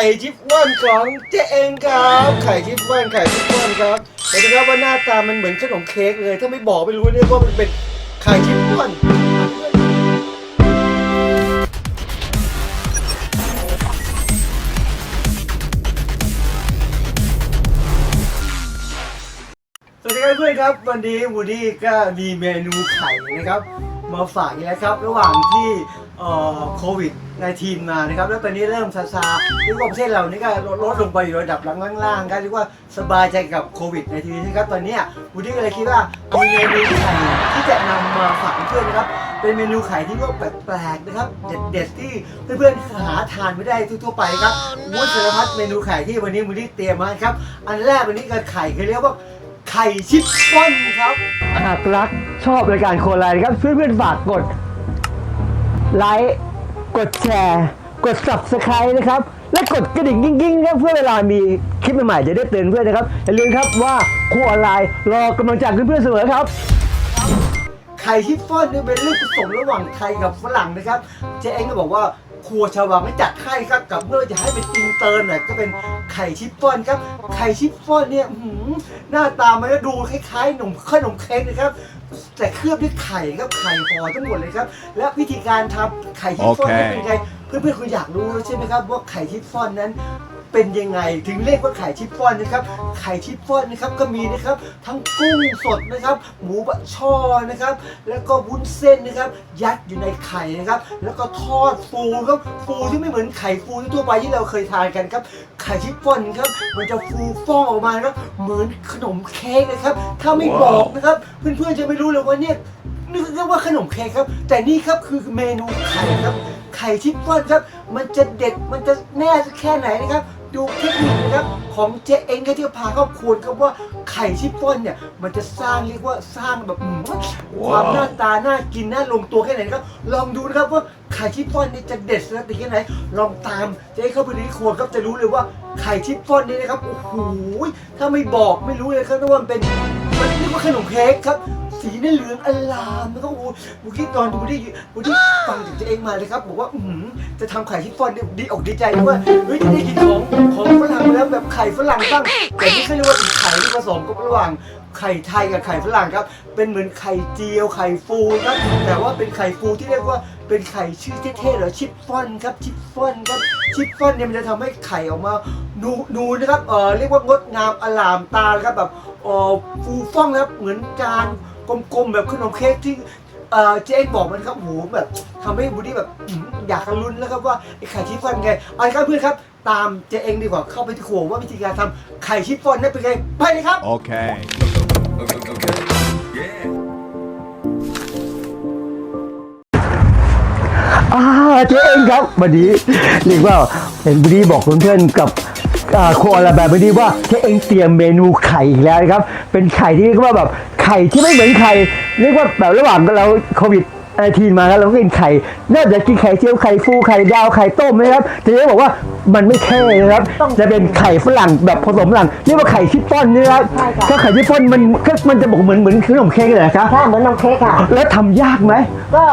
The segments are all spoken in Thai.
ข่ชิปว่อนของเจ๊เองครับ ไข่ชิปว่อนไข่ชิปว่อนครับเห็นไหมครับว่าหน้าตามันเหมือนขนมเค้กเลย ถ้าไม่บอกไม่รู้เนี่ยว่ามันเป็นไข่ชิปว่อนสวัสดีครับเพื่อนครับ วันนี้วูดดี้ก็มีเมนูไข่นะครับ มาฝากอีกแล้วครับ ระหว่างที่โควิด -19 มมานะครับ แล้วตอนนี้เริ่มซาซาๆเรียกว่าประเทศเรานี่ก็ลดลงไปอยู่ระดับล่างๆกันเรียกว่าสบายใจกับโควิด -19 นะครับ ตอนนี้วูดี้ก็เลยคิดว่ามีเมนูไข่ที่จะนำมาฝากเพื่อนนะครับ เป็นเมนูไข่ที่ว่าแปลกๆนะครับ เด็ดๆที่เพื่อนๆหาทานไม่ได้ทั่วๆไปครับวุ้นสารพัดเมนูไข่ที่วันนี้วูดดี้เตรียมมาครับ อันแรกวันนี้ก็ไข่เขาเรียกว่า ไข่ชิปป้อนครับ หากรักชอบรายการโคไลน์ครับเพื่อนๆฝากกด ไลค์กดแชร์ กด subscribe นะครับ และกดกระดิ่งกิ้งๆครับเพื่อเวลามีคลิปใหม่ๆจะได้เตือนเพื่อนนะครับอย่าลืมครับว่าครูออนไลน์รอกำลังใจเพื่อนๆเสมอครับ ไข่ชิฟฟ่อนเนี่ยเป็นเรื่องผสมระหว่างไทยกับฝรั่งนะครับ เจ๊เองก็บอกว่า ครัวชาววังไม่จัดให้ครับกับเมื่อจะให้เป็นอินเตอร์หน่อยก็เป็นไข่ชิฟฟ่อนครับ ไข่ชิฟฟ่อนเนี่ยหือหน้าตามันก็ดูคล้ายๆขนมขนมเค้กนะครับ แต่เคลือบด้วยไข่ครับไข่ฟอทั้งหมดเลยครับ และวิธีการทำไข่ชิฟฟ่อนเนี่เป็นไงเพื่อนๆคุณอยากรู้ใช่ไหมครับว่าไข่ชิฟฟ่อนนั้น เป็นยังไง ถึงเรียกว่าไข่ชิฟฟ่อนนะครับ ไข่ชิฟฟ่อนนะครับก็มีนะครับ ทั้งกุ้งสดนะครับ หมูบะช่อนะครับ แล้วก็วุ้นเส้นนะครับ ยัดอยู่ในไข่นะครับ แล้วก็ทอดฟูครับฟูที่ไม่เหมือนไข่ฟูทั่วไปที่เราเคยทานกันครับ ไข่ชิฟฟ่อนครับมันจะฟูฟ่องออกมานะครับเหมือนขนมเค้กนะครับ ถ้าไม่บอกนะครับ เพื่อนๆจะไม่รู้เลยว่าเนี่ยนึกว่าขนมเค้กครับ แต่นี่ครับคือเมนูไข่ครับ ไข่ชิปฟอนครับ มันจะเด็ดมันจะแน่แค่ไหนนะครับ ดูเทคนิคนะครับของเจ๊เองก็ที่พาครอบครัวครับว่าไข่ชิปฟ่อนเนี่ยมันจะสร้างเรียกว่าสร้างแบบอืมความหน้าตาน่ากินน่าลงตัวแค่ไหนนะครับลองดูนะครับว่าไข่ชิปฟ่อนนี่จะเด็ดสติแค่ไหน ลองตามเจ๊เข้าไปในครัวครับจะรู้เลยว่าไข่ชิปฟ่อนนี่นะครับโอ้โหถ้าไม่บอกไม่รู้เลยครับว่ามันเป็นมันเรียกว่าขนมเค้กครับ สีนี่เหลืองอลามนะครับโอ้โหบุกี้ตอนดูได้บุกี้ฟังจากตัวเองมาเลยครับบอกว่าอือหือจะทำไข่ชิฟฟ่อนเนี่ยดีอกดีใจว่าเฮ้ยจะได้กินของของฝรั่งแล้วแบบไข่ฝรั่งบ้างแต่นี่เขาเรียกว่าไข่ที่ผสมกับระหว่างไข่ไทยกับไข่ฝรั่งครับ เป็นเหมือนไข่เจียวไข่ฟูครับแต่ว่าเป็นไข่ฟูที่เรียกว่าเป็นไข่ชื่อเท่ๆหรอชิฟฟ่อนครับชิฟฟ่อนครับชิฟฟ่อนเนี่ยมันจะทำให้ไข่ออกมานูนูนะครับเออเรียกว่างดงามอลามตาครับแบบเออฟูฟ่องนะครับเหมือนจาน กลมๆแบบขนมเค้กที่เอ่อเจนบอกมันครับโหแบบทำให้บูดี้แบบอื้อหืออยากจะลุ้นแล้วครับว่าไอ้ไข่ชิฟฟ่อนไงเอาละครับเพื่อนครับ ตามเจเองดีกว่าเข้าไปที่ครัวว่าวิธีการทำไข่ชิฟฟ่อนนั้นเป็นไงไปเลยครับ Okay. Yeah. อ่าเจ๊เองครับวันนี้เรียกว่าเห็นวันนี้บอกเพื่อนๆกับอ่า โคอาลาแบบนี้ว่าแค่เองเตรียมเมนูไข่อีกแล้วนะครับ เป็นไข่ที่เรียกว่าแบบไข่ที่ไม่เหมือนไข่เรียกว่าแบบระหว่างเราโควิดไอทีนมาแล้วเราก็กินไข่น่าจะกินไข่เจียวไข่ฟูไข่ดาวไข่ต้มนะครับแต่เจ๊บอกว่า มันไม่ใช่นะครับ จะเป็นไข่ฝรั่งแบบผสมฝรั่งเรียกว่าไข่ชิฟฟ่อนนะครับก็ไข่ชิฟฟ่อนมันก็มันจะบอกเหมือนเหมือนขนมเค้กเลยนะครับใช่เหมือนนมเค้กค่ะ แล้วทำยากไหมก็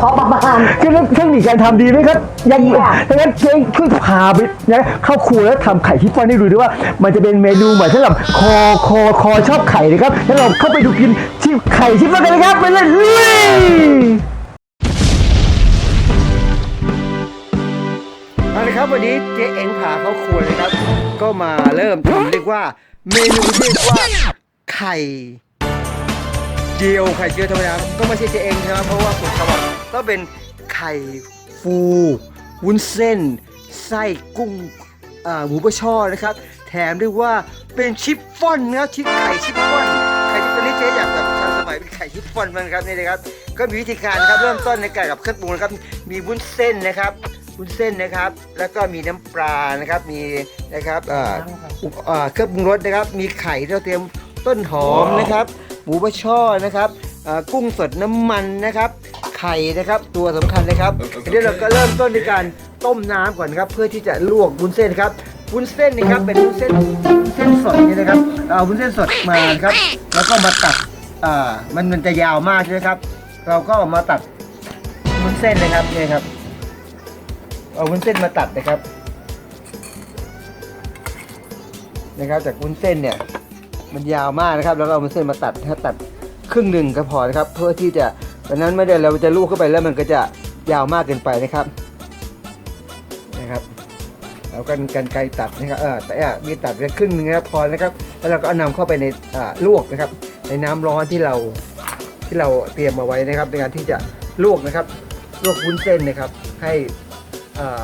ขอประมาณเทคนิคเทคนิคการทำดีไหมครับยังดีค่ะ ดังนั้นเจ๊ช่วยพาไปนะเข้าครัวแล้วทำไข่ทิฟฟ่อนให้ดูด้วยว่า มันจะเป็นเมนูเหมือนสำหรับคอคอคอชอบไข่นะครับแล้วเราเข้าไปดูกินชิมไข่ทิฟฟ่อนกันนะครับไปเลยลุย ละครับวันนี้เจ๊เอ็งพาเข้าครัวเลยครับ ก็มาเริ่มทำเรียกว่า เมนูที่เรียกว่าไข่เจียวไข่เจียวธรรมดาก็ไม่ใช่เจ๊เอ็งนะครับเพราะว่าสูตรเขาบอกต้องเป็นไข่ฟูวุ้นเส้น ไส้กุ้งอ่าหมูบะช่อนะครับ แถมด้วยว่าเป็นชิฟฟ่อนนะครับชิฟไข่ชิฟฟ่อนไข่ชิฟฟ่อนนี่เจ๊อยากแบบทันสมัยเป็นไข่ชิฟฟ่อนมันครับนี่นะครับ ก็มีวิธีการนะครับเริ่มต้นในการกับเครื่องปรุงนะครับมีวุ้นเส้นนะครับ วุ้นเส้นนะครับ แล้วก็มีน้ำปลานะครับ มีนะครับเอ่ออุปเอ่อเครื่องปรุงรสนะครับ มีไข่ที่เราเตรียมต้นหอมนะครับ หมูบะช่อนะครับเอ่อกุ้งสดน้ำมันนะครับ ไข่นะครับ ตัวสำคัญนะครับทีนี้เราก็เริ่มต้นในการต้มน้ำก่อนนะครับ เพื่อที่จะลวกวุ้นเส้นครับ วุ้นเส้นนะครับ เป็นวุ้นเส้นวุ้นเส้นสดนี่นะครับ เอาวุ้นเส้นสดมานะครับ แล้วก็มาตัดอ่ามันมันจะยาวมากใช่ไหมครับ เราก็เอามาตัดวุ้นเส้นนะครับนี่ครับ เอาวุ้นเส้นมาตัดนะครับ นะครับ จากวุ้นเส้นเนี่ย มันยาวมากนะครับ แล้วเราเอาวุ้นเส้นมาตัดถ้าตัดครึ่งหนึ่งก็พอนะครับ เพื่อที่จะดังนั้นไม่ได้เราจะลูกเข้าไปแล้วมันก็จะยาวมากเกินไปนะครับ นะครับเอากันกันไกรตัดนะครับเออแต่อะมีตัดไปครึ่งหนึงนะครับพอนะครับ แล้วเราก็เอานำเข้าไปในอ่าลวกนะครับ ในน้ำร้อนที่เราที่เราเตรียมมาไว้นะครับ ในการที่จะลวกนะครับ ลวกวุ้นเส้นนะครับ ให้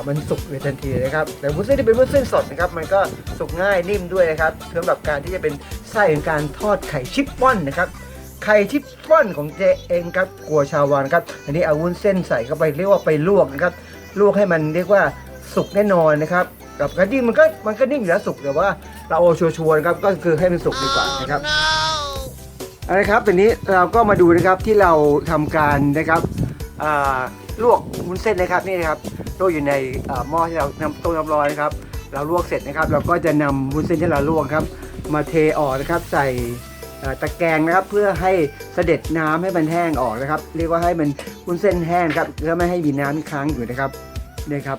มันสุกในทันทีนะครับแต่วุ้นเส้นที่เป็นวุ้นเส้นสดนะครับมันก็สุกง่ายนิ่มด้วยนะครับสำหรับการที่จะเป็นไส้ของการทอดไข่ชิปฟ่อนนะครับไข่ชิปฟ่อนของเจเองครับกัวชาวานครับอันนี้เอาวุ้นเส้นใส่เข้าไปเรียกว่าไปลวกนะครับลวกให้มันเรียกว่าสุกแน่นอนนะครับกับกระดิ่งมันก็มันก็นิ่มอยู่แล้วสุกแต่ว่าเราเอาชัวร์ๆนะครับก็คือให้มันสุกดีกว่านะครับเอาละครับตอนนี้เราก็มาดูนะครับที่เราทำการนะครับอ่าลวกวุ้นเส้นนะครับนี่นะครับ ลวกอยู่ในหม้อที่เรานำต้มน้ำร้อนนะครับ เราลวกเสร็จนะครับ เราก็จะนำวุ้นเส้นที่เราลวกครับ มาเทออกนะครับใส่ตะแกรงนะครับเพื่อให้เสด็จน้ำให้มันแห้งออกนะครับ เรียกว่าให้มันวุ้นเส้นแห้งครับเพื่อไม่ให้มีน้ำค้างอยู่นะครับนี่ครับ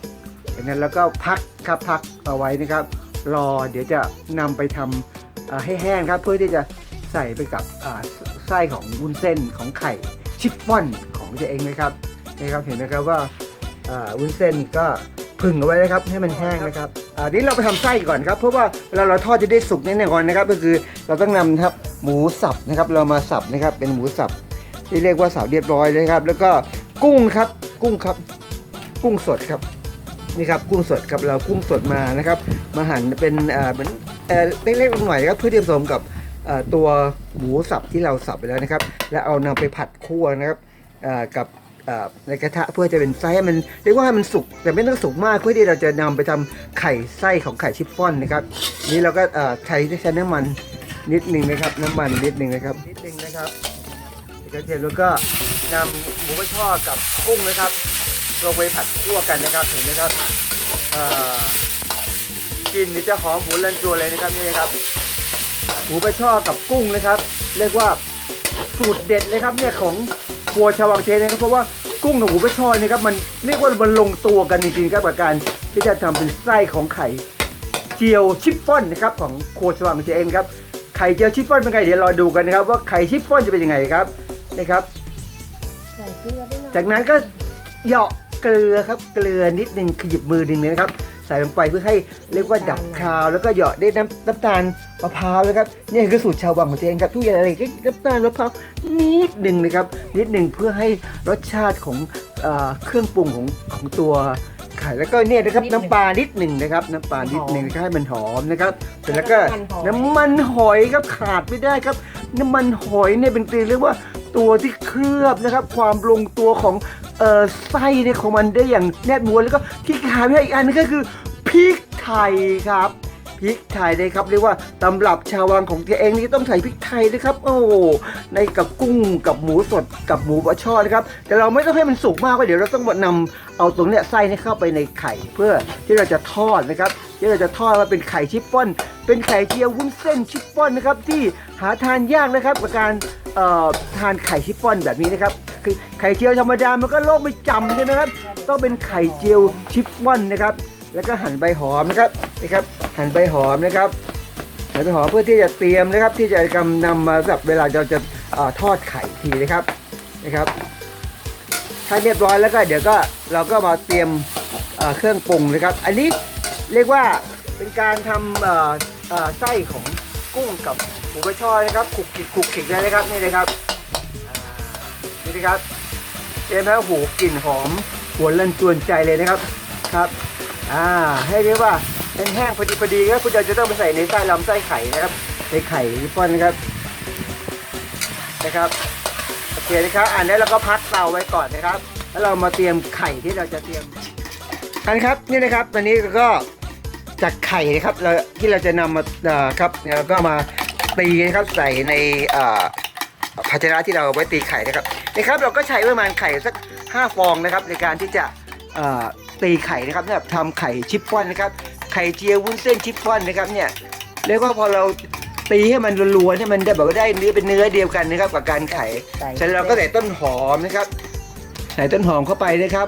จากนั้นแล้วก็พักครับพักเอาไว้นะครับ รอเดี๋ยวจะนำไปทำอ่าให้แห้งครับ เพื่อที่จะใส่ไปกับไส้ของวุ้นเส้นของไข่ชิฟฟ่อนของเจเองนะครับนะครับเห็นนะครับว่า อ่าวุ้นเส้นก็พึ่งเอาไว้นะครับให้มันแห้งนะครับอ่านี้เราไปทำไส้ก่อนครับ เพราะว่าเวลาเราทอดจะได้สุกแน่นอนนะครับ ก็คือเราต้องนำครับหมูสับนะครับ เรามาสับนะครับเป็นหมูสับที่เรียกว่าสับเรียบร้อยเลยครับ แล้วก็กุ้งครับกุ้งครับ กุ้งสดครับนี่ครับกุ้งสดครับเรากุ้งสดมานะครับ มาหั่นเป็นอ่าเหมือนเออเล็กๆหน่อยครับเพื่อที่ผสมกับตัวหมูสับที่เราสับไปแล้วนะครับ แล้วเอานำไปผัดคั่วนะครับอ่อกับ ในกระทะเพื่อจะเป็นไส้ให้มันเรียกว่าให้มันสุกแต่ไม่ต้องสุกมากเพื่อที่เราจะนำไปทำไข่ไส้ของไข่ชิฟฟ่อนนะครับ นี่เราก็เอ่อใช้ใช้น้ำมันนิดหนึ่งนะครับ น้ำมันนิดหนึ่งนะครับนิดหนึ่งนะครับกระเทียมแล้วก็นำหมูกระช่อกับกุ้งนะครับลงไปผัดคั่วกันนะครับเห็นไหมครับกลิ่นนี่จะหอมหมูลันจัวเลยนะครับนี่นะครับหมูปลาช่อกับกุ้งนะครับ เรียกว่าสูตรเด็ดเลยครับเนี่ยของ ครัวชาววังเชนนะครับเพราะว่ากุ้งกับหมูปลาช่อเนี่ครับมันเรียกว่ามันลงตัวกันจริงๆครับกับการที่จะทำเป็นไส้ของไข่เจียวชิฟฟ่อนนะครับของครัวชาววังเชนครับไข่เจียวชิฟฟ่อนเป็นไงเดี๋ยวรอดูกันนะครับว่าไข่ชิฟฟ่อนจะเป็นยังไงครับนะครับจากนั้นก็เหยาะเกลือครับเกลือนิดนึงขยิบมือหนึ่งนะครับ ใส่ลงไปเพื่อให้เรียกว่าดับคาวแล้วก็เหยาะได้วยน้ำน้ำตาลมะพร้าวนะครับนี่คือสูตรชาววังของตัวเองครับทุกอย่างอะไรก็น้ำตาลมะพร้าวนิดหนึ่งนะครับนิดหนึ่งเพื่อให้รสชาติของเออเครื่องปรุงของของตัวไข่แล้วก็เนี่ยนะครับน้ำปลานิดหนึ่งนะครับน้ำปลานิดหนึ่งนะครับให้มันหอมนะครับเสร็จแล้วก็น้ำมันหอยครับขาดไม่ได้ครับ น้ำมันหอยเนี่ยเป็นตัวเรียกว่าตัวที่เคลือบนะครับ ความลงตัวของ เอ่อไส้เนี่ยของมันได้อย่างแนบม้วนแล้วก็ที่ขาดไม่ได้อีกอันนึงก็คือพริกไทยครับพริกไทยเลยครับเรียกว่าตำรับชาววังของตัวเองนี่ต้องใส่พริกไทยนะครับ โอ้ในกับกุ้งกับหมูสดกับหมูบะช่อนะครับแต่เราไม่ต้องให้มันสุกมากเพราะเดี๋ยวเราต้องนำเอาตรงเนี้ยไส้เนี่เข้าไปในไข่ เพื่อที่เราจะทอดนะครับที่เราจะทอดมาเป็นไข่ชิฟฟ่อน เป็นไข่เจียววุ้นเส้นชิฟฟ่อนนะครับที่หาทานยากนะครับกับการทานไข่ชิฟฟ่อนแบบนี้นะครับ คือไข่เจียวธรรมดามันก็โลกไม่จำใช่ไหมครับต้องเป็นไข่เจียวชิฟฟ่อนนะครับ แล้วก็หั่นใบหอมนะครับนะครับหั่นใบหอมนะครับหั่นใบหอมเพื่อที่จะเตรียมนะครับ ที่จะกำนำมาสำหรับเวลาเราจะอทอดไข่ทีนะครับนะครับ ถ้าเรียบร้อยแล้วก็เดี๋ยวก็เราก็มาเตรียมเครื่องปรุงนะครับ อันนี้เรียกว่าเป็นการทำไส้ของกุ้งกับหมูกระชอยนะครับขุกขลิกขลุกขลิกเลยนะครับนี่เลยครับ นะครับเห็นไหมโอ้โหกลิ่นหอมหวนลันจวนใจเลยนะครับครับอ่าให้เรียกว่าแห้งๆพอดีพอดีครับคุณจะต้องไปใส่ในไส้ลำไส้ไข่นะครับในไข่ริบบิ้นนะครับนะครับโอเคนะครับอันนี้เราก็พักเตาไว้ก่อนนะครับ แล้วเรามาเตรียมไข่ที่เราจะเตรียมกันครับนี่นะครับตอนนี้ก็จากไข่นะครับเราที่เราจะนำมาครับเราก็มาตีนะครับใส่ในอ่อ ภาชนะที่เราไว้ตีไข่นะครับนะครับ เราก็ใช้ประมาณไข่สัก 5 ฟองนะครับ ในการที่จะเอ่อตีไข่นะครับสำหรับทำไข่ชิปฟ่อนนะครับ ไข่เจียววุ้นเส้นชิปฟ่อนนะครับเนี่ยเรียกว่าพอเราตีให้มันรัวๆให้มันได้แบบว่าได้เนื้อเป็นเนื้อเดียวกันนะครับ กับการไข่เสร็จแล้วเราก็ใส่ต้นหอมนะครับ ใส่ต้นหอมเข้าไปนะครับ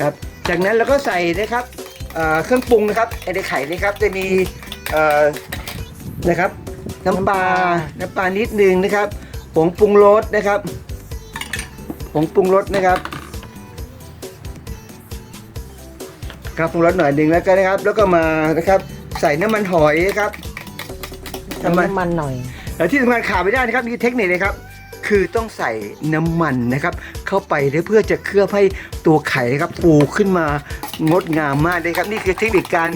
ครับ จากนั้นเราก็ใส่นะครับเอ่อเครื่องปรุงนะครับในไข่นี่ครับจะมีเอ่อนะครับ น้ำปลา น้ำปลานิดนึงนะครับ ผงปรุงรสนะครับ ผงปรุงรสนะครับครับปรุงรสหน่อยหนึ่งแล้วก็นะครับ แล้วก็มานะครับ ใส่น้ำมันหอยนะครับใส่น้ำมันหน่อยและที่สำคัญขาดไม่ได้นะครับมีเทคนิคนะครับ คือต้องใส่น้ำมันนะครับ เข้าไปเพื่อจะเคลือบให้ตัวไข่นะครับฟูขึ้นมางดงามมากเลยครับ นี่คือเทคนิคการ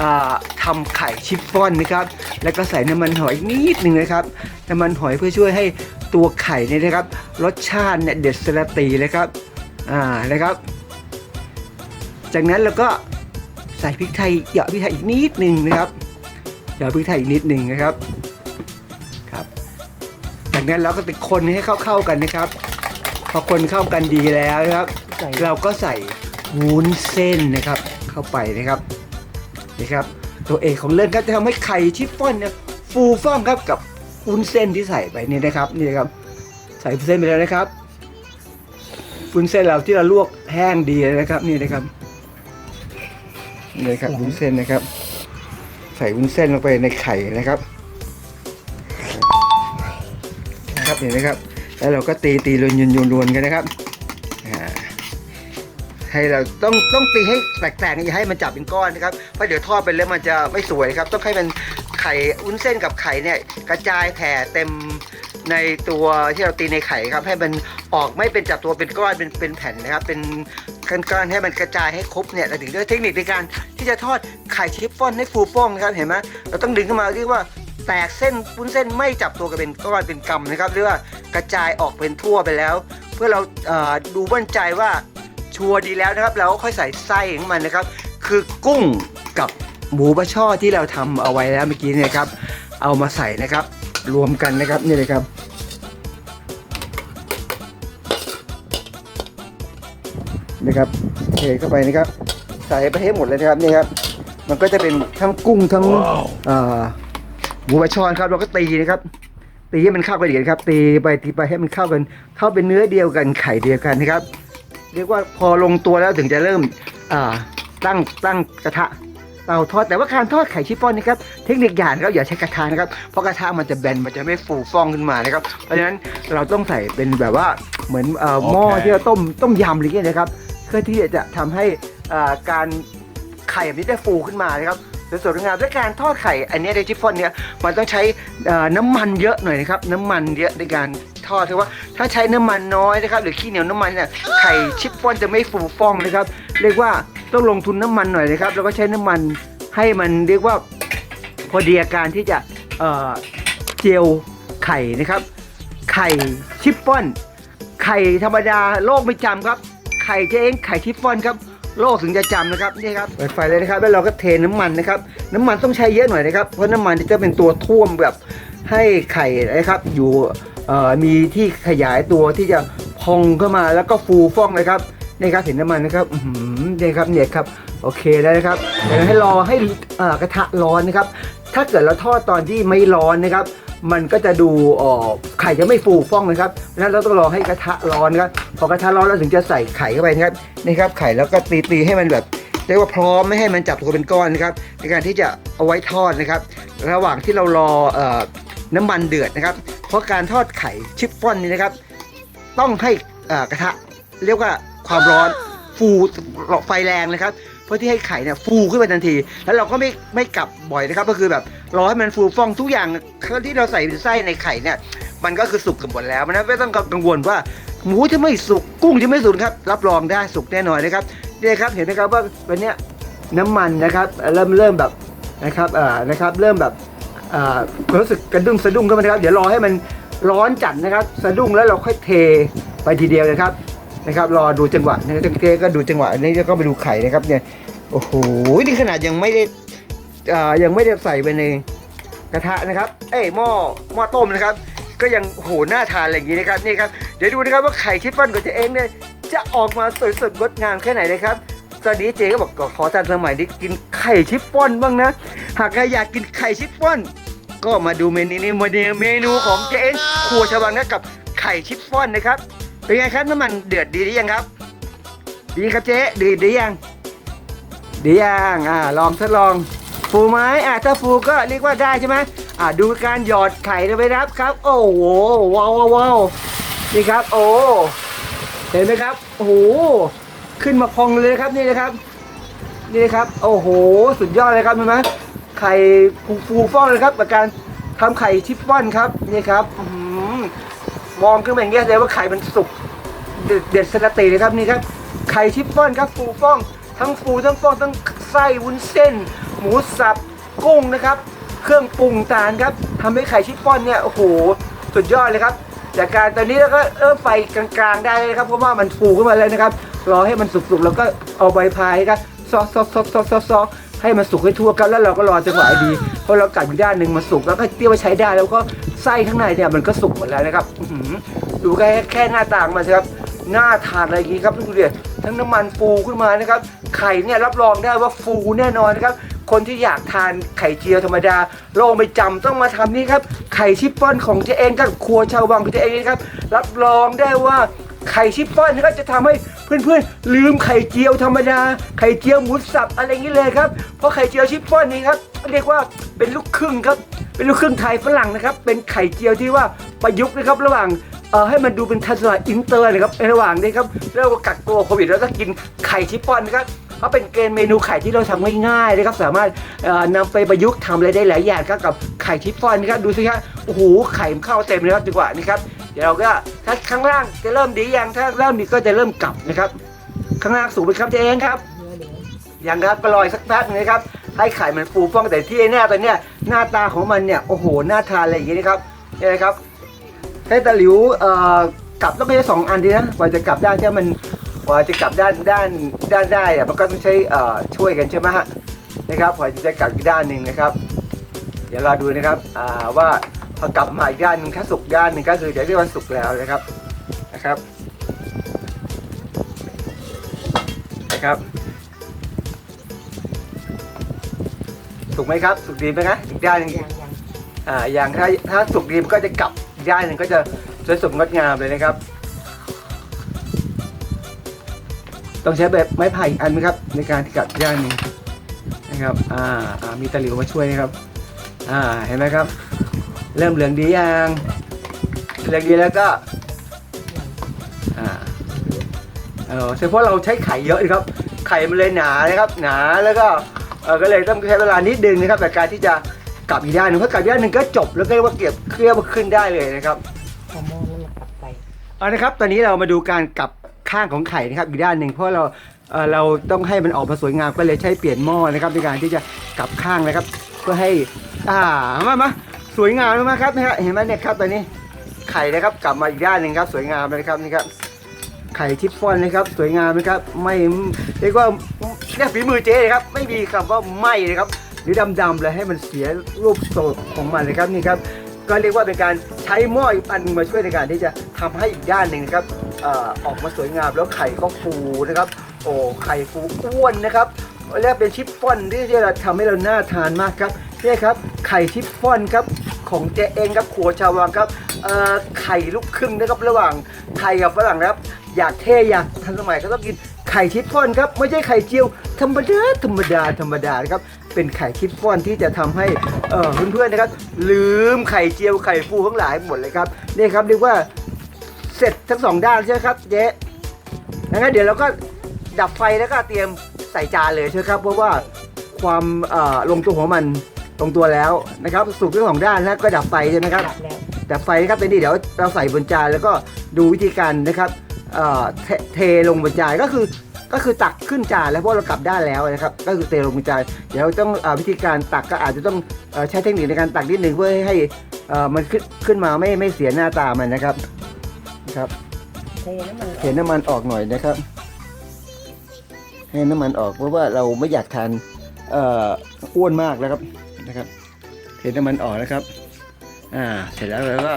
อ่าทำไข่ชิฟฟ่อนนะครับ แล้วก็ใส่น้ำมันหอยนิดหนึ่งนะครับ น้ำมันหอยเพื่อช่วยให้ตัวไข่เนี่ยนะครับ รสชาติเนี่ยเด็ดสระตีเลยครับ อ่า นะครับ จากนั้นเราก็ใส่พริกไทยเหยาะพริกไทยอีกนิดหนึ่งนะครับเหยาะพริกไทยอีกนิดหนึ่งนะครับ ครับ จากนั้นเราก็ไปคนให้เข้าๆกันนะครับ พอคนเข้ากันดีแล้วนะครับใส่เราก็ใส่วุ้นเส้นนะครับ เข้าไปนะครับ นี่ครับตัวเอกของเรื่องก็จะทำให้ไข่ชิฟฟ่อนเนี่ยฟูฟ่องครับกับวุ้นเส้นที่ใส่ไปนี่นะครับนี่นะครับ ใส่วุ้นเส้นไปแล้วนะครับวุ้นเส้นเราที่เราลวกแห้งดีแล้วนะครับ นี่นะครับนี่ครับวุ้นเส้นนะครับ ใส่วุ้นเส้นลงไปในไข่นะครับนะครับเห็นไหมครับ แล้วเราก็ตีตีรวนยนยนรวนกันนะครับ ให้เราต้องต้องตีให้แตกๆอย่าให้มันจับเป็นก้อนนะครับเพราะเดี๋ยวทอดไปแล้วมันจะไม่สวยครับ ต้องให้มันไข่อุ้นเส้นกับไข่เนี่ยกระจายแผ่เต็มในตัวที่เราตีในไข่ครับ ให้มันออกไม่เป็นจับตัวเป็นก้อนเป็นเป็นแผ่นนะครับ เป็นก้อนๆให้มันกระจายให้ครบเนี่ยเราถึงจะเทคนิคในการที่จะทอดไข่ชิฟฟ่อนให้ฟูฟ่องนะครับเห็นไหมเราต้องดึงขึ้นมาเรียกว่าแตกเส้นปุ้นเส้นไม่จับตัวกันเป็นก้อนเป็นกำนะครับหรือว่ากระจายออกเป็นทั่วไปแล้ว เพื่อเราดูมั่นใจว่า ชัวร์ดีแล้วนะครับ เราก็ค่อยใส่ไส้ของมันนะครับ คือกุ้งกับหมูบะช่อที่เราทำเอาไว้แล้วเมื่อกี้เนี่ยครับ เอามาใส่นะครับ รวมกันนะครับนี่เลยครับนะครับเทเข้าไปนะครับ ใส่ไปให้หมดเลยนะครับนี่ครับ มันก็จะเป็นทั้งกุ้งทั้งเอ่อหมูบะชอนครับ เราก็ตีนะครับตีให้มันเข้ากันอีกนะครับตีไปตีไปให้มันเข้ากัน เข้าเป็นเนื้อเดียวกันไข่เดียวกันนะครับ เรียกว่าพอลงตัวแล้วถึงจะเริ่มอ่าตั้งตั้งกระทะเตาทอดแต่ว่าการทอดไข่ชิฟฟ่อนนี่ครับเทคนิคอย่างนะครับอย่าใช้กระทะนะครับเพราะกระทะมันจะแบนมันจะไม่ฟูฟ่องขึ้นมานะครับเพราะฉะนั้นเราต้องใส่เป็นแบบว่าเหมือนเอ่อหม้อโอเคที่เราต้มต้มยำอะไรเงี้ยนะครับเพื่อที่จะทำให้อ่าการไข่แบบนี้ได้ฟูขึ้นมานะครับ สวยๆงามและการทอดไข่อันนี้ในชิฟฟ่อนเนี่ยมันต้องใช้น้ำมันเยอะหน่อยนะครับน้ำมันเยอะในการทอดเพราะว่าถ้าใช้น้ำมันน้อยนะครับหรือขี้เหนียวน้ำมันเนี่ยไข่ชิฟฟ่อนจะไม่ฟูฟ่องนะครับ เรียกว่าต้องลงทุนน้ำมันหน่อยนะครับ แล้วก็ใช้น้ำมันให้มันเรียกว่าพอดีอาการที่จะเจียวไข่นะครับ ไข่ชิฟฟ่อน ไข่ธรรมดาโลกไม่จำครับ ไข่เจ๊งไข่ชิฟฟ่อนครับ โลกถึงจะจำนะครับนี่ครับเปิดไฟเลยนะครับ แล้วเราก็เทน้ำมันนะครับ น้ำมันต้องใช้เยอะหน่อยนะครับเพราะน้ำมันจะเป็นตัวท่วมแบบให้ไข่นะครับอยู่มีที่ขยายตัวที่จะพองเข้ามาแล้วก็ฟูฟ่องเลยครับนี่ครับเห็นน้ำมันนะครับอื้อหือนี่ครับเนี่ยครับโอเคแล้วนะครับเดี๋ยวให้รอให้กระทะร้อนนะครับ ถ้าเกิดเราทอดตอนที่ไม่ร้อนนะครับ มันก็จะดูออไข่จะไม่ฟูฟ่องนะครับเพราะนั้นเราต้องรอให้กระทะร้อนครับพอกระทะร้อนเราถึงจะใส่ไข่เข้าไปนะครับนี่ครับไข่แล้วก็ตีตีให้มันแบบเรียกว่าพร้อมไม่ให้มันจับตัวเป็นก้อนนะครับในการที่จะเอาไว้ทอดนะครับ ระหว่างที่เรารอเอ่อน้ำมันเดือดนะครับ เพราะการทอดไข่ชิฟฟ่อนนี่นะครับ ต้องให้เอ่อกระทะเรียกว่าความร้อนฟูไฟแรงนะครับ เพื่อที่ให้ไข่เนี่ยฟูขึ้นไปทันที แล้วเราก็ไม่ไม่กลับบ่อยนะครับ ก็คือแบบ รอให้มันฟูฟ่องทุกอย่างที่เราใส่ไส้ในไข่เนี่ย มันก็คือสุกกันหมดแล้วนะไม่ต้องกังวลว่าหมูจะไม่สุกกุ้งจะไม่สุกครับ รับรองได้สุกแน่นอนนะครับนี่ครับเห็นไหมครับว่าวันนี้น้ำมันนะครับ เริ่มเริ่มแบบนะครับเอ่อนะครับ เริ่มแบบเอ่อรู้สึกกระดุ้งสะดุ้งขึ้นมานะครับ เดี๋ยวรอให้มันร้อนจัดนะครับ สะดุ้งแล้วเราค่อยเทไปทีเดียวนะครับนะครับ รอดูจังหวะนะครับเจ๊ก็ดูจังหวะนี้แล้วก็ไปดูไข่นะครับเนี่ยโอ้โหนี่ขนาดยังไม่ได้ ยังไม่ได้ใส่ไปในกระทะนะครับ เอ้ยหม้อหม้อต้มนะครับ ก็ยังโอ้โหน่าทานอะไรอย่างนี้นะครับนี่ครับเดี๋ยวดูนะครับว่าไข่ชิฟฟ่อนของเจ๊เองเนี่ยจะออกมาสวยสดงดงามแค่ไหนนะครับตอนนี้เจ๊ก็บอกขอทันสมัยนี้กินไข่ชิฟฟ่อนบ้างนะ หากใครอยากกินไข่ชิฟฟ่อน ก็มาดูเมนูนี้มาเมนูของเจ๊เองครัวชวังนะกับไข่ชิฟฟ่อนนะครับเป็นไงครับน้ำมันเดือดดีหรือยังครับ ดีครับเจ๊ดีดียังดียังอ่าลองทดลอง ฟูไหมอะถ้าฟูก็เรียกว่าได้ใช่ไหมอะดูการหยอดไข่เลยครับครับ โอ้โหว้าวว้าวนี่ครับ โอ้เห็นไหมครับโอ้โหขึ้นมาพองเลยนะครับนี่นะครับ นี่นะครับ โอ้โห สุดยอดเลยครับเห็นไหมไข่ฟูฟูฟ่องเลยครับกับการทำไข่ชิฟฟ่อนครับนี่ครับมองขึ้นมาอย่างเงี้ยแสดงว่าไข่มันสุกเด็ดเด็ดสนติเลยครับนี่ครับไข่ชิฟฟ่อนครับฟูฟ่อง ทั้งฟูทั้งฟ่องทั้งไส้วุ้นเส้น หมูสับกุ้งนะครับ เครื่องปรุงต่างครับทำให้ไข่ชิฟฟ่อนเนี่ยโอ้โหสุดยอดเลยครับจากการตอนนี้แล้วก็เริ่มไฟกลางๆได้เลยนะครับเพราะว่ามันฟูขึ้นมาเลยนะครับรอให้มันสุกๆแล้วก็เอาใบพายครับซอกซอกซอกซอกซอกซอกให้มันสุกให้ทั่วครับแล้วเราก็รอจังหวะดีเพราะเรากัดอีกด้านหนึ่งมาสุกแล้วก็เตรียมไว้ใช้ได้แล้วก็ไส้ข้างในเนี่ยมันก็สุกหมดแล้วนะครับดูแค่แค่หน้าต่างมันครับหน่าทานอะไรอย่างนี้ครับดูดิทั้งน้ำมันฟูขึ้นมานะครับไข่เนี่ยรับรองได้ว่าฟูแน่นอนนะครับ คนที่อยากทานไข่เจียวธรรมดาลองไปจำต้องมาทำนี่ครับ ไข่ชิปป้อนของเจ๊เองกับครัวชาววังของเจ๊เองนะครับ รับรองได้ว่าไข่ชิปป้อนนะครับจะทำให้เพื่อนๆ ลืมไข่เจียวธรรมดา ไข่เจียวหมูสับอะไรอย่างนี้เลยครับเพราะไข่เจียวชิปป้อนนี้ครับเรียกว่าเป็นลูกครึ่งครับ เป็นลูกครึ่งไทยฝรั่งนะครับ เป็นไข่เจียวที่ว่าประยุกต์นะครับระหว่างเอ่อให้มันดูเป็นทันสมัยอินเตอร์นะครับในระหว่างนี้ครับเราก็กักตัวโควิดแล้วก็กินไข่ชิปปอนนะครับ เพราะเป็นเกณฑ์เมนูไข่ที่เราทำง่ายๆนะครับสามารถเอ่อนำไปประยุกต์ทำอะไรได้หลายอย่างครับกับไข่ชิปปอนนะครับดูสิครับโอ้โหไข่เข้าเต็มเลยครับดีกว่านี่ครับเดี๋ยวเราก็ถ้าข้างล่างจะเริ่มดียังถ้าเริ่มดีก็จะเริ่มกลับนะครับข้างล่างสูงไปครับเจ๊เองครับอยังครับก็รออีกสักแป๊บนึงนะครับให้ไข่มันฟูฟ่องแต่ที่แน่ตอนเนี้ยหน้าตาของมันเนี่ยโอ้โหน่าทานอะไรอย่างงี้นะครับนี่นะครับให้ตะหลิวเอ่อกลับต้องใช้สองอันดีนะกว่าจะกลับได้านที่มัน กว่าจะกลับด้านด้านด้านได้อะมันก็ต้องใช้เอ่อช่วยกันใช่ไหมฮะนะครับกว่าจะกลับอีกด้านหนึ่งนะครับ เดี๋ยวเราดูนะครับอ่าว่าพอกลับมาอีกด้านหนึ่งถ้าสุกด้านหนึ่งก็คือจะเรียกว่าสุกแล้วนะครับนะครับนะครับสุกไหมครับ สุกดีไหมครับอีกด้านหนึงยังยังอ่าอย่างถ้าถ้าสุกดีมันก็จะกลับอีกด้านหนึ่งก็จะสวยสดงดงามเลยนะครับ ต้องใช้แบบไม้ไผ่อีกอันไหมครับ ในการที่กลับอีกด้านหนึงนะครับอ่าอ่ามีตะหลิวมาช่วยนะครับอ่าเห็นไหมครับ เริ่มเหลืองดียังเหลืองดีแล้วก็อ่าเออเฉพาะเราใช้ไข่เยอะนะครับ ไข่มันเลยหนานะครับ หนาแล้วก็เออก็เลยต้องใช้เวลานิดนึงนะครับแต่การที่จะกลับอีกด้านหนึ่งเพราะกลับอีกด้านหนึ่งก็จบแล้วก็เรียกว่าเก็บเคลียร์มาขึ้นได้เลยนะครับฮอร์โมนมันกลับไปเอานะครับ ตอนนี้เรามาดูการกลับ ข้างของไข่นะครับอีกด้านหนึ่งเพราะเราเอ่อเราต้องให้มันออกมาสวยงามก็เลยใช้เปลี่ยนหม้อนะครับในการที่จะกลับข้างนะครับ เพื่อให้อ่ามามาสวยงามมากครับนะครับเห็นไหมเนี่ยครับตอนนี้ไข่นะครับกลับมาอีกด้านหนึ่งครับ สวยงามเลยนะครับนี่ครับไข่ชิฟฟอนนะครับ สวยงามนะครับไม่เรียกว่าเนี่ยฝีมือเจ๊เลยครับ ไม่มีคำว่าไหมเลยครับหรือดำๆเลยให้มันเสียรูปโสดของมันเลยครับนี่ครับก็เรียกว่าเป็นการใช้หม้ออีกอันมาช่วยในการที่จะทำให้อีกด้านหนึ่งนะครับ อออกมาสวยงามแล้วไข่ก็ฟูนะครับ โอ้ไข่ฟูอ้วนนะครับเรียกเป็นชิฟฟ่อนที่จะทำให้เราน่าทานมากครับนี่ครับไข่ชิฟฟ่อนครับของเจเองครับครัวชาววังครับไข่ลูกครึ่งนะครับระหว่างไทยกับฝรั่งนะครับ อยากเท่อยากทันสมัยก็ต้องกินไข่ชิฟฟ่อนครับไม่ใช่ไข่เจียวธรรมดาธรรมดาธรรมดานะครับเป็นไข่ชิฟฟ่อนที่จะทำให้เพื่อนๆนะครับ ลืมไข่เจียวไข่ฟูทั้งหลายหมดเลยครับนี่ครับเรียกว่า เสร็จทั้งสองด้านใช่ไหมครับเจ๊งั้นเดี๋ยวเราก็ดับไฟแล้วก็เตรียมใส่จานเลยใช่ไหมครับเพราะว่าความลงตัวของมันลงตัวแล้วนะครับสุกทั้งสองด้านแล้วก็ดับไฟใช่ไหมครับกลับแล้วแต่ไฟนะครับเป็นนี่เดี๋ยวเราใส่บนจานแล้วก็ดูวิธีการนะครับเทลงบนจานก็คือก็คือตักขึ้นจานแล้วเพราะเรากลับด้านแล้วนะครับ ก็คือเทลงบนจานเดี๋ยวเราต้องอวิธีการตักก็อาจจะต้องอใช้เทคนิคในการตักนิดหนึ่งเพื่อให้มันขึ้นขึ้นมาไม่ไม่เสียหน้าตามันนะครับ นะครับเทน้ำมันเห็นน้ำมันออกหน่อยนะครับ ให้น้ำมันออกเพราะว่าเราไม่อยากทานเอ่ออ้วนมากแล้วครับนะครับเห็นน้ำมันออกนะครับ อ่าเสร็จแล้วเราก็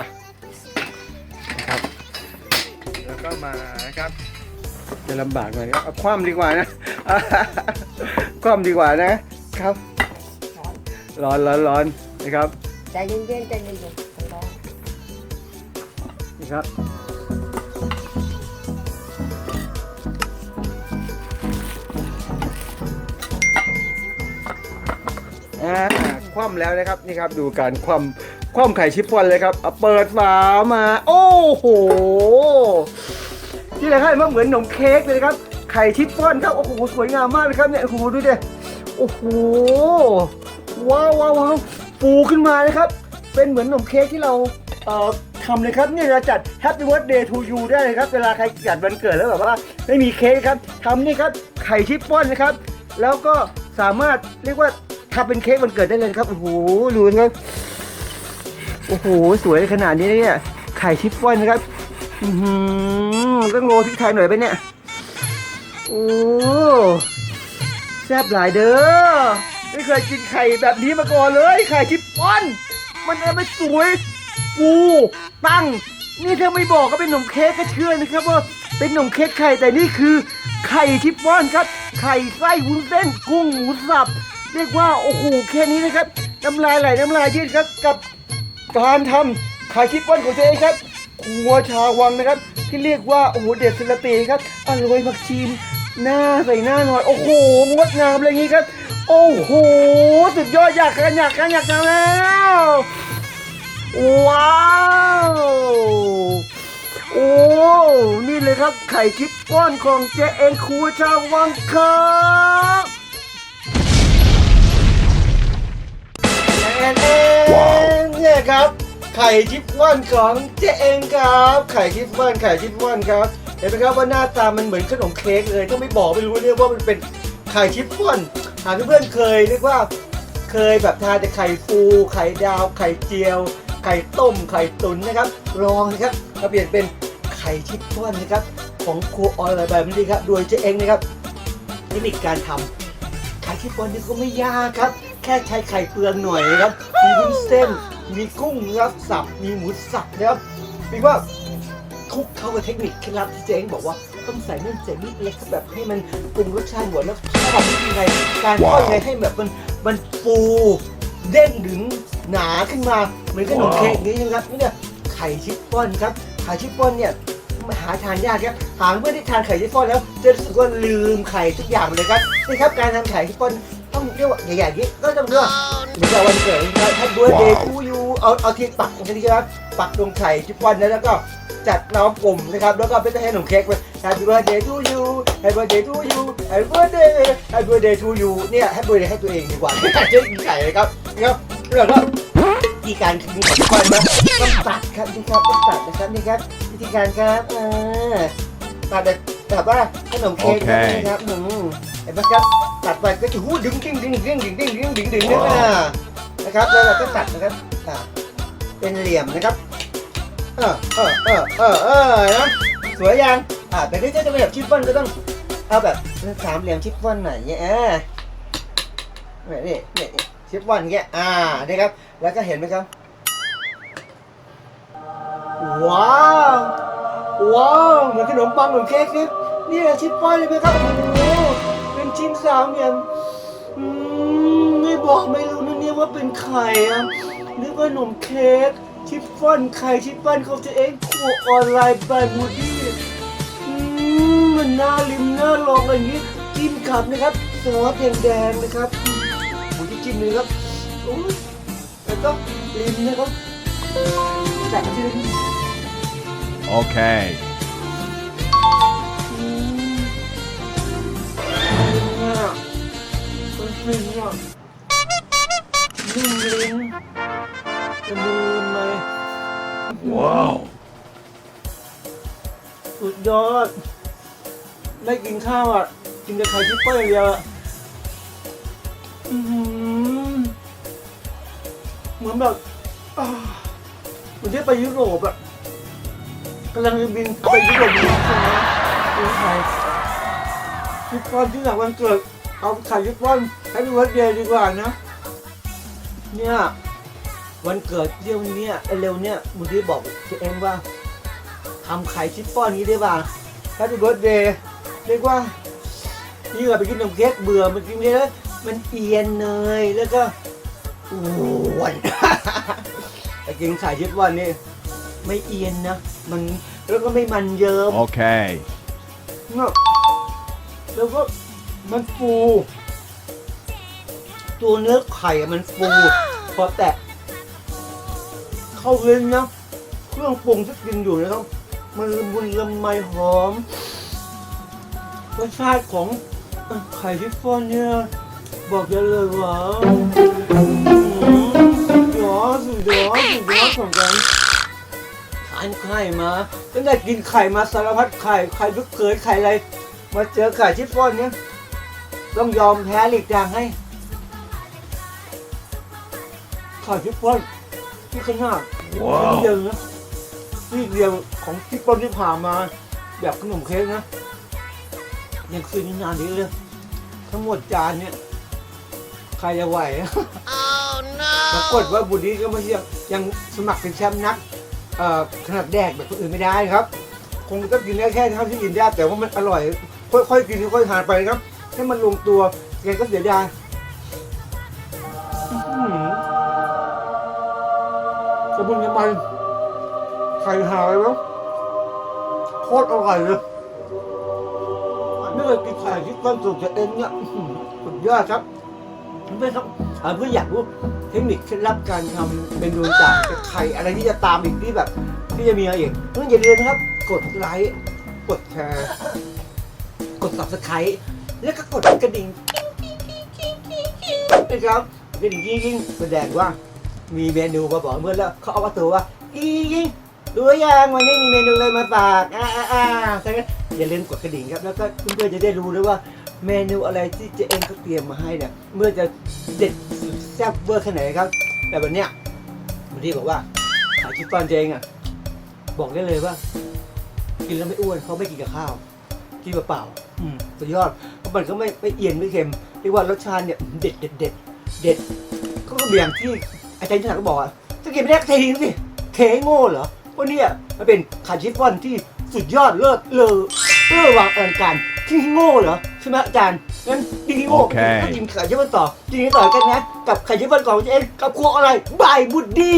นะครับ แล้วก็มานะครับ จะลำบากหน่อยนะครับเอาคว่ำดีกว่านะคว่ำดีกว่านะครับ ร้อนร้อนร้อนนะครับใจเย็นๆใจเย็นๆมันร้อนนี่ครับ อ่าคว่ำแล้วนะครับนี่ครับดูการคว่ำคว่ำไข่ชิฟฟ่อนเลยครับเอาเปิดฝามา โอ้โหที่ไหนให้มาเหมือนขนมเค้กเลยครับ ไข่ชิฟฟ่อนครับโอ้โหสวยงามมากเลยครับเนี่ยโอ้โหดูดิโอ้โหว้าวว้าวาวฟูขึ้นมานะครับ เป็นเหมือนขนมเค้กที่เราเอ่อทำเลยครับเนี่ยเราจัด Happy Birthday to you ได้เลยครับ เวลาใครจัดวันเกิดแล้วแบบว่า ไม่มีเค้กครับทำนี่ครับไข่ชิฟฟ่อนนะครับ แล้วก็สามารถเรียกว่า ทำเป็นเค้กวันเกิดได้เลยครับ โอ้โหดูนะครับ โอ้โห สวยขนาดนี้เนี่ย ไข่ชิฟฟ่อนนะครับ อือหือต้องโรยพริกไทยหน่อยไปเนี่ย โอ้แซ่บหลายเด้อ ไม่เคยกินไข่แบบนี้มาก่อนเลย ไข่ชิฟฟ่อน มันเอาไปสวย ฟูตั้ง นี่ถ้าไม่บอกก็เป็นขนมเค้กก็เชื่อนะครับว่าเป็นขนมเค้กไข่แต่นี่คือไข่ชิฟฟ่อนครับ ไข่ไส้วุ้นเส้นกุ้งหมูสับ เรียกว่าโอ้โหแค่นี้นะครับน้ำลายไหลน้ำลายยืดครับกับการทำไข่ชิฟฟ่อนของเองครับครัวชาวังนะครับ ที่เรียกว่าโอ้โหเด็ดสละเตครับอร่อยผักชีนหน้าใส่หน้าหน่อย โอ้โหงดงามอะไรอย่างนี้ครับ โอ้โหสุดยอดอยากกันอยากกันอยากกันแล้วว้าวโอ้นี่เลยครับไข่คิดก้อนของเจเองครัวชาววังครับ นเองเนี่ยครับ ไข่ชิปว่อนของเจเองครับ ไข่ชิปว่อนไข่ชิปว่อนครับ เห็นไหมครับว่าหน้าตามันเหมือนขนมเค้กเลยถ้าไม่บอกไม่รู้เรียกว่ามันเป็นไข่ชิปว่อนหากเพื่อนๆเคยเรียกว่า เคยแบบทานแต่ไข่ฟู ไข่ดาว ไข่เจียว ไข่ต้ม ไข่ตุ๋นนะครับ ลองนะครับมาเปลี่ยนเป็นไข่ชิปฟ่อนนะครับ ของครัวออยล์แบบนี้ครับโดยเจ๊เองนะครับเทคนิคการทำไข่ชิปฟ่อนนี่ก็ไม่ยากครับ แค่ใช้ไข่เปลืองหน่อยนะครับ มีวุ้นเส้น มีกุ้งนะครับสับ มีหมูสับนะครับเรียกว่าคลุกเข้ากับเทคนิคเคล็ดลับที่เจ๊งบอกว่าต้องใส่นั่นใส่นี่เล็กแบบให้มันปรุงรสชาติหวานแล้วทำยังไงการทอดยังไงให้แบบมันมันฟูเด้งดึงหนาขึ้นมาเหมือนขนมเค้กนี้นะครับนี่เนี่ยไข่ชิฟฟ่อนครับไข่ชิฟฟ่อนเนี่ยหาทานยากครับหาเพื่อนที่ทานไข่ชิฟฟ่อนแล้วจะรู้สึกว่าลืมไข่ทุกอย่างไปเลยครับนี่ครับการทำไข่ชิฟฟ่อน ต้องเรียกว่าใหญ่ๆนี้ก็ต้องเลือกหรือว่าวันเกิดนะครับถ้าเบอร์เดย์ทูยูเอาเอาเทียนปักอย่างนี้ครับปักตรงไข่ชิฟฟ่อนแล้วก็จัดล้อมกลุ่มนะครับ แล้วก็เป็นให้ขนมเค้กไป Happy birthday to you Happy birthday to you Happy birthday Happy birthday to you เนี่ย Happy birthday ให้ตัวเองดีกว่าจะกินไก่เลยครับนะครับแล้วก็วิธีการกินของก่อนนะต้องตัดครับนี่ครับต้องตัดนะครับนี่ครับวิธีการครับอ่าตัดแบบแบบว่าขนมเค้กโอเคนะครับอืม เห็นไหมครับตัดไปก็จะหูดึงดึงดึงดึงดึงดึงดึงดึงดึงดึงนะนะครับ แล้วเราก็ตัดนะครับอ่าเป็นเหลี่ยมนะครับเออเออเออเออเออนะสวยยังอ่าแต่ถ้าจะเป็นแบบชิฟฟ่อนก็ต้องเอาแบบสามเหลี่ยมชิฟฟ่อนหน่อยเนี่ยอ่าเนี่ยนี่นี่นี่ชิฟฟ่อนอย่างเงี้ยอ่านี่ครับ แล้วก็เห็นไหมครับว้าวว้าวเหมือนขนมปังเหมือนเค้กนี่นี่แหละชิฟฟ่อนเลยไหมครับโอ้โหเป็น ชิ้นสามเหลี่ยอืมไม่บอกไม่รู้นะเนี่ยว่าเป็นไข่อะนึกว่าขนมเค้กชิฟฟ่อนไข่ชิฟฟ่อนเขาจะเองครัวออนไลน์บายมูดี้อืมมันน่าริมน่าลองอย่างนี้จิ้มกับนะครับซอสแดงๆนะครับหมูที่จิ้มเลยครับโอ้แล้วก็ริมนะครับแตะที่ลิ้น Okay. เนี่ยมันฟินอะนิ่มลิ้นจะมือไหม Whoa. สุดยอด ได้กินข้าวอะ กินแต่ไข่ชิปเปอร์อย่างเดียวอะอื้อหือเหมือนแบบอ่าเหมือนที่ไปยุโรปอะกำลังจะบินไปยุโรปอยู่ใช่ไหม ชิปปอนที่หลังวันเกิดเอาไข่ชิปปอนให้ดูวันเดย์ดีกว่านะเนี่ยวันเกิดเร็วเนี้ยเร็วเนี้ยมุที่บอกตัวเองว่าทำไข่ชิปป้อนนี้ได้ป่ะ Happy Birthday เรียกว่านี่เราไปกินนมเค้กเบื่อมันกินนี้แล้วมันเอียนเนยแล้วก็อ้วนไปกินไข่ชิปป้อนนี่ไม่เอียนนะ มันแล้วก็ไม่มันเยิ้ม Okay. เนอะ แล้วก็มันฟูตัวเนื้อไข่มันฟู พอแตะ เข้าเว้นนะ เครื่องปรุงที่กินอยู่นะครับ มันละมุนละไมหอมรสชาติของไข่ชิฟฟ่อนเนี่ย บอกได้เลยว่าสุดยอดสุดยอดสุดยอดของกันทานไข่มาตั้งแต่กินไข่มาสารพัดไข่ไข่ลูกเขยไข่อะไร มาเจอไข่ชิฟฟ่อนเนี่ยต้องยอมแพ้หลีกทางให้ไข่ชิฟฟ่อนที่ขนาดว้าวเดียวนะที่เดียวของที่ป้นที่ผ่านมา แบบขนมเค้กนะยังคืนนี้นานนี้เลยทั้งหมดจานเนี่ยใครจะไหวปรากฏว่าบุรีก็ไม่ยังยังสมัครเป็นแชมป์นักเอ่อขนาดแดกแบบคนอื่นไม่ได้ครับ คงต้องกินได้แค่เท่าที่กินได้แต่ว่ามันอร่อย ค่อยๆกินค่อยๆทานไปครับ ให้มันลงตัวแกก็เสียดายกระบุนกระมันไข่หายแล้วโคตรอร่อยเลยไม่เคยกินไข่ที่ต้นสุกจะเองเนี่ยสุดยอดครับเพื่อนครับอ่าเพื่อนอยากรู้เทคนิคเคล็ดลับการทำเมนูจากไข่อะไรที่จะตามอีกที่แบบ ที่จะมีอะไรอีกเพื่อนอย่าลืมนะครับ กดไลค์กดแชร์ กด subscribe แล้วก็กดกระดิ่งนะครับกระดิ่งยิ่งๆแสดงว่ามีเมนูมาบอกเพื่อแล้วเขาเอาว่าตัวว่ายิ่งรู้ยังวันนี้มีเมนูเลยมาฝากอ่าอ่าอ่าฉะนั้อย่าลืมกดกระดิ่งครับแล้วก็เพื่อนๆจะได้รู้ด้วยว่าเมนูอะไรที่เจเอ็นเขาเตรียมมาให้เนี่ยเมื่อจะเด็ดสุดแซ่บเวอร์แค่ไหนครับ แต่วันเนี้ยวันนี้บอกว่าขายชิปตอนเจงอะบอกได้เลยว่า กินแล้วไม่อ้วนเพราะไม่กินกับข้าว กินเปล่าๆอืมสุดยอดเพราะมันก็ไม่ไม่เอียนไม่เค็มเรียกว่ารสชาติเนี่ยเด็ดเด็ดเด็ดเด็ดก็เบี่ยงที่อาจารย์ชนะก็บอกว่าถ้ากินไม่ได้ก็เททิ้งสิเทให้โง่เหรอวันนี้มันเป็นขาชิฟฟ่อนที่สุดยอดเลิศเลอเลิศวางเอิญการที่โง่เหรอใช่ไหมอาจารย์งั้นดีที่โง่โอเค ก็กินขาชิฟฟ่อนต่อกินต่อกันนะกับขาชิฟฟ่อนของเจ๊กับครัวอะไรบายบุดดี้